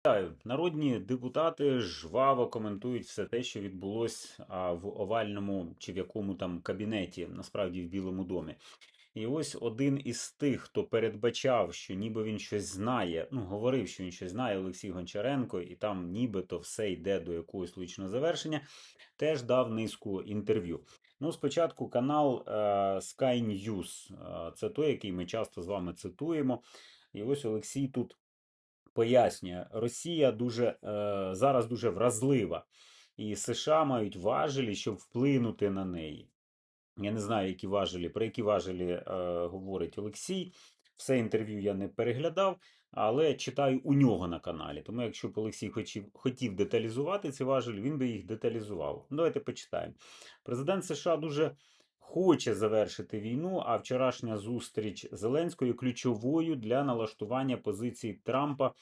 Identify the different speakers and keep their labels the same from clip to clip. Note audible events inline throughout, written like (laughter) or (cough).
Speaker 1: Вітаю. Народні депутати жваво коментують все те, що відбулось в овальному чи в якому там кабінеті, насправді в Білому домі. І ось один із тих, хто передбачав, що ніби він щось знає, ну говорив, що він щось знає, Олексій Гончаренко, і там нібито все йде до якогось логічного завершення, теж дав низку інтерв'ю. Ну, спочатку канал е, Sky News, Е, це той, який ми часто з вами цитуємо. І ось Олексій тут пояснює, Росія дуже е, зараз дуже вразлива, і США мають важелі, щоб вплинути на неї. Я не знаю, які важелі, про які важелі е, говорить Олексій. Все інтерв'ю я не переглядав, але читаю у нього на каналі. Тому, якщо б Олексій хотів, хотів деталізувати ці важелі, він би їх деталізував. Давайте почитаємо. Президент США дуже хоче завершити війну, а вчорашня зустріч Зеленської ключовою для налаштування позиції Трампа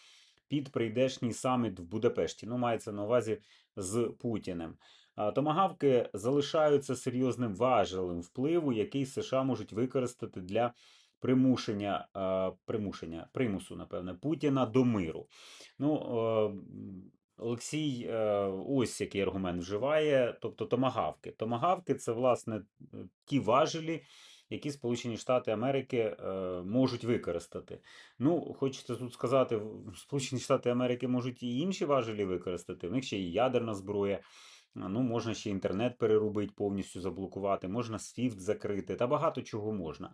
Speaker 1: під прийдешній саміт в Будапешті. Ну, мається на увазі з Путіним. Томагавки залишаються серйозним важелем впливу, який США можуть використати для примушення, примушення примусу, напевне, Путіна до миру. Ну, Олексій е, ось який аргумент вживає, тобто томагавки. Томагавки це, власне, ті важелі, які Сполучені Штати Америки е, можуть використати. Ну, хочеться тут сказати, Сполучені Штати Америки можуть і інші важелі використати. В них ще і ядерна зброя. Ну, можна ще інтернет перерубити, повністю заблокувати, можна SWIFT закрити, та багато чого можна.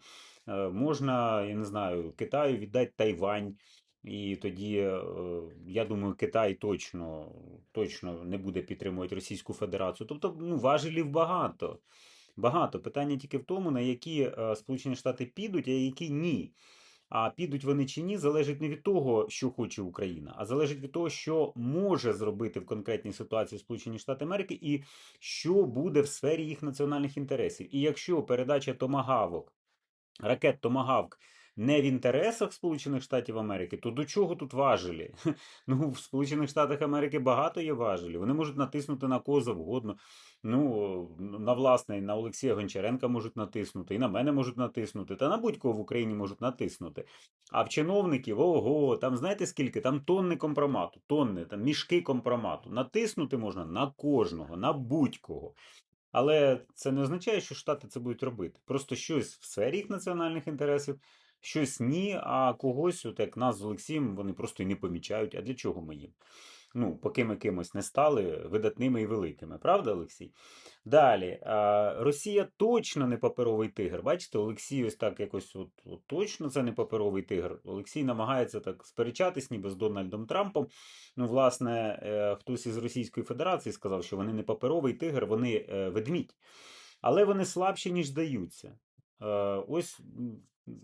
Speaker 1: Е, Можна, я не знаю, Китаю віддати Тайвань. І тоді, е, я думаю, Китай точно, точно не буде підтримувати Російську Федерацію. Тобто, ну, важелів багато. Багато. Питання тільки в тому, на які е, Сполучені Штати підуть, а які ні. А підуть вони чи ні, залежить не від того, що хоче Україна, а залежить від того, що може зробити в конкретній ситуації Сполучені Штати Америки і що буде в сфері їх національних інтересів. І якщо передача томагавок, ракет Томагавк не в інтересах Сполучених Штатів Америки, то до чого тут важелі? (laughs) Ну, в Сполучених Штатах Америки багато є важелів. Вони можуть натиснути на кого завгодно. Ну, на власне, на Олексія Гончаренка можуть натиснути, і на мене можуть натиснути, та на будь-кого в Україні можуть натиснути. А в чиновників, ого, там знаєте скільки? Там тонни компромату, тонни, там мішки компромату. Натиснути можна на кожного, на будь-кого. Але це не означає, що Штати це будуть робити. Просто щось в сфері їх національних інтересів, щось ні, а когось, от як нас з Олексієм, вони просто і не помічають. А для чого ми їм? Ну, поки ми кимось не стали видатними і великими, правда, Олексій? Далі, Росія точно не паперовий тигр. Бачите, Олексій ось так якось от, от точно це не паперовий тигр. Олексій намагається так сперечатись, ніби з Дональдом Трампом. Ну, власне, е, хтось із Російської Федерації сказав, що вони не паперовий тигр, вони е, ведмідь. Але вони слабші, ніж здаються. Е, Ось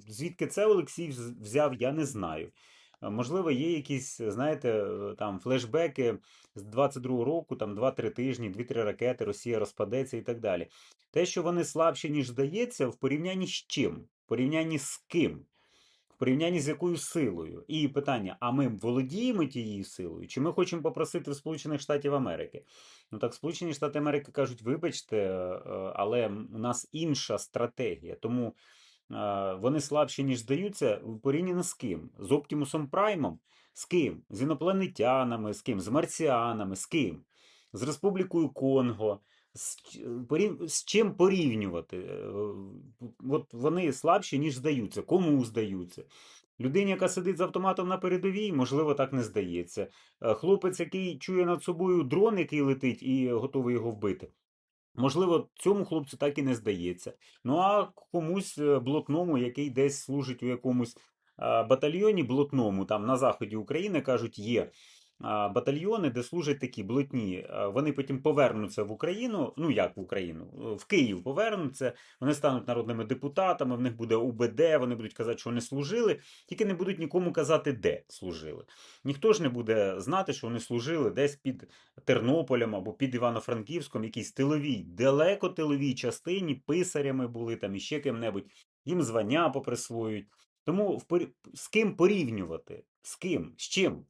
Speaker 1: звідки це Олексій взяв, я не знаю. Можливо, є якісь, знаєте, е, там флешбеки з 22-го року, там 2-3 тижні, 2-3 ракети, Росія розпадеться і так далі. Те, що вони слабші, ніж здається, в порівнянні з чим? В порівнянні з ким? В порівнянні з якою силою? І питання: а ми володіємо тією силою? Чи ми хочемо попросити в Сполучених Штатів Америки? Ну так, Сполучені Штати Америки кажуть, вибачте, е, е, але у нас інша стратегія. Тому вони слабші, ніж здаються, в порівняно з ким? З Оптімусом Праймом? З ким? З інопланетянами, з ким? З марсіанами, з ким? З Республікою Конго. З, чим порівнювати? Е, От вони слабші, ніж здаються. Кому здаються? Людині, яка сидить з автоматом на передовій, можливо, так не здається. Е, Хлопець, який чує над собою дрон, який летить і готовий його вбити. Можливо, цьому хлопцю так і не здається. Ну а комусь блотному, який десь служить у якомусь батальйоні блотному, там на заході України кажуть, є батальйони, де служать такі блатні. А, Вони потім повернуться в Україну. Ну як в Україну, е, в Київ повернуться. Вони стануть народними депутатами. В них буде УБД. Вони будуть казати, що вони служили, тільки не будуть нікому казати, де служили. Ніхто ж не буде знати, що вони служили десь під Тернополем або під Івано-Франківськом, якійсь тиловій, далеко тиловій частині, писарями були там і ще ким-небудь, їм звання поприсвоюють. Тому з ким порівнювати? З ким? З чим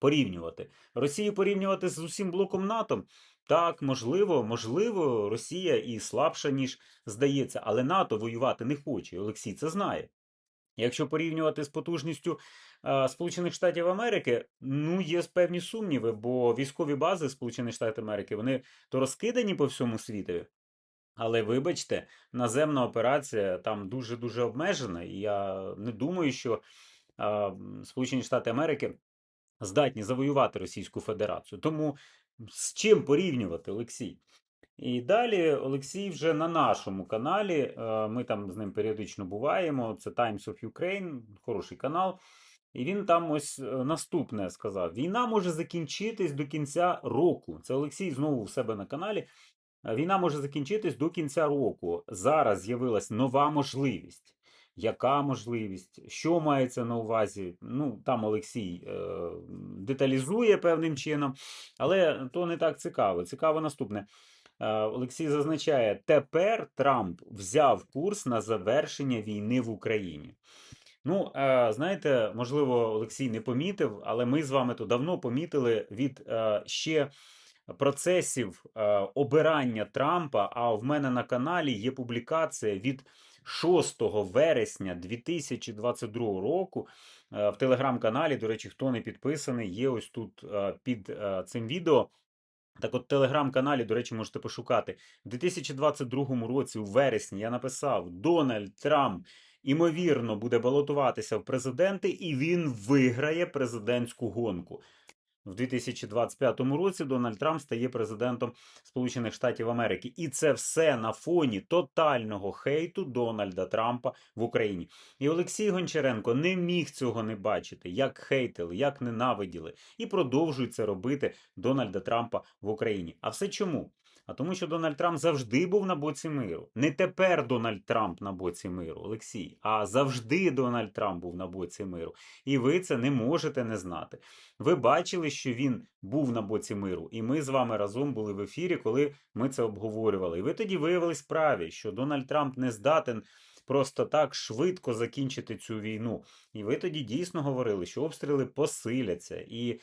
Speaker 1: порівнювати? Росію порівнювати з усім блоком НАТО? Так, можливо, можливо, Росія і слабша, ніж здається, але НАТО воювати не хоче. Олексій це знає. Якщо порівнювати з потужністю е, Сполучених Штатів Америки, ну є певні сумніви, бо військові бази Сполучених Штатів Америки вони то розкидані по всьому світові. Але вибачте, наземна операція там дуже-дуже обмежена, і я не думаю, що а, Сполучені Штати Америки здатні завоювати Російську Федерацію. Тому з чим порівнювати, Олексій? І далі Олексій вже на нашому каналі. е, Ми там з ним періодично буваємо. Це Times of Ukraine, хороший канал. І він там ось е, наступне сказав: війна може закінчитись до кінця року. Це Олексій знову у себе на каналі. Війна може закінчитись до кінця року. Зараз з'явилась нова можливість. Яка можливість? Що мається на увазі? Ну, там Олексій е, деталізує певним чином, але то не так цікаво. Цікаво наступне. Е, Олексій зазначає, тепер Трамп взяв курс на завершення війни в Україні. Ну, е, знаєте, можливо, Олексій не помітив, але ми з вами то давно помітили від е, ще процесів е, обирання Трампа. А в мене на каналі є публікація від 6 вересня 2022 року. Е, в телеграм-каналі, до речі, хто не підписаний, є ось тут е, під цим відео. Так от, в телеграм-каналі, до речі, можете пошукати. У 2022 році, у вересні, я написав: Дональд Трамп, імовірно, буде балотуватися в президенти, і він виграє президентську гонку. В 2025 році Дональд Трамп стає президентом Сполучених Штатів Америки. І це все на фоні тотального хейту Дональда Трампа в Україні. І Олексій Гончаренко не міг цього не бачити, як хейтили, як ненавиділи, і продовжують це робити Дональда Трампа в Україні. А все чому? А тому, що Дональд Трамп завжди був на боці миру. Не тепер Дональд Трамп на боці миру, Олексій, а завжди Дональд Трамп був на боці миру. І ви це не можете не знати. Ви бачили, що він був на боці миру, і ми з вами разом були в ефірі, коли ми це обговорювали. І ви тоді виявились праві, що Дональд Трамп не здатен. Просто так швидко закінчити цю війну. І ви тоді дійсно говорили, що обстріли посиляться, і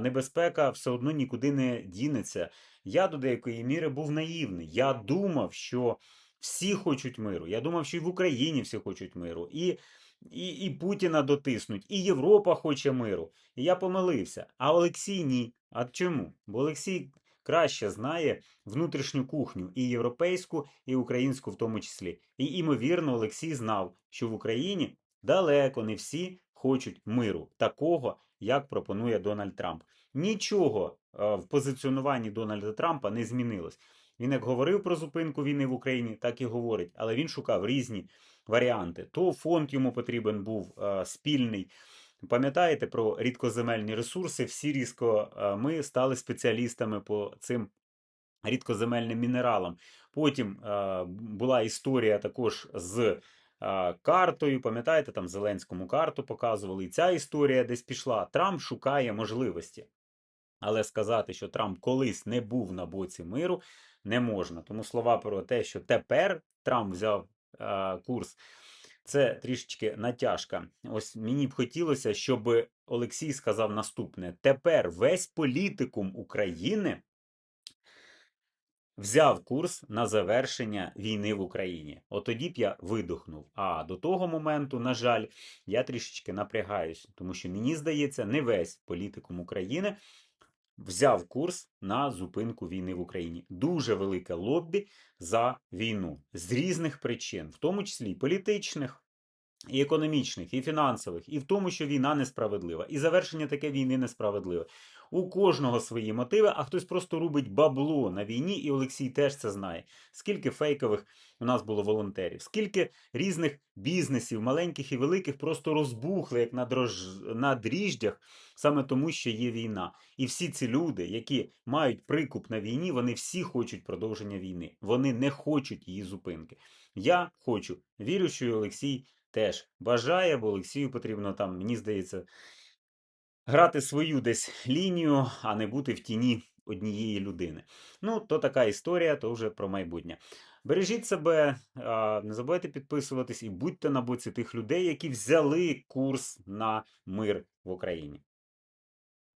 Speaker 1: небезпека все одно нікуди не дінеться. Я до деякої міри був наївний. Я думав, що всі хочуть миру. Я думав, що і в Україні всі хочуть миру. І і, і Путіна дотиснуть, і Європа хоче миру. І я помилився. А Олексій ні. А чому? Бо Олексій краще знає внутрішню кухню, і європейську, і українську в тому числі. І, імовірно, Олексій знав, що в Україні далеко не всі хочуть миру, такого, як пропонує Дональд Трамп. Нічого е, в позиціонуванні Дональда Трампа не змінилось. Він як говорив про зупинку війни в Україні, так і говорить, але він шукав різні варіанти. То фонд йому потрібен був е, спільний. Пам'ятаєте про рідкоземельні ресурси? Всі різко е, ми стали спеціалістами по цим рідкоземельним мінералам. Потім е, була історія також з е, картою. Пам'ятаєте, там Зеленському карту показували. І ця історія десь пішла. Трамп шукає можливості. Але сказати, що Трамп колись не був на боці миру, не можна. Тому слова про те, що тепер Трамп взяв курс, це трішечки натяжка. Ось мені б хотілося, щоб Олексій сказав наступне: тепер весь політикум України взяв курс на завершення війни в Україні. От тоді б я видохнув. А до того моменту, на жаль, я трішечки напрягаюсь, тому що мені здається, не весь політикум України взяв курс на зупинку війни в Україні. Дуже велике лоббі за війну з різних причин, в тому числі і політичних. І економічних, і фінансових, і в тому, що війна несправедлива, і завершення таке війни несправедливе. У кожного свої мотиви, а хтось просто рубить бабло на війні, і Олексій теж це знає. Скільки фейкових у нас було волонтерів, скільки різних бізнесів, маленьких і великих, просто розбухли, як на, дрож... на дріждях, саме тому, що є війна. І всі ці люди, які мають прикуп на війні, вони всі хочуть продовження війни. Вони не хочуть її зупинки. Я хочу, вірю, що і Олексій теж бажає, бо Олексію потрібно там, мені здається, грати свою десь лінію, а не бути в тіні однієї людини. Ну, то така історія, то вже про майбутнє. Бережіть себе, не забувайте підписуватись і будьте на боці тих людей, які взяли курс на мир в Україні.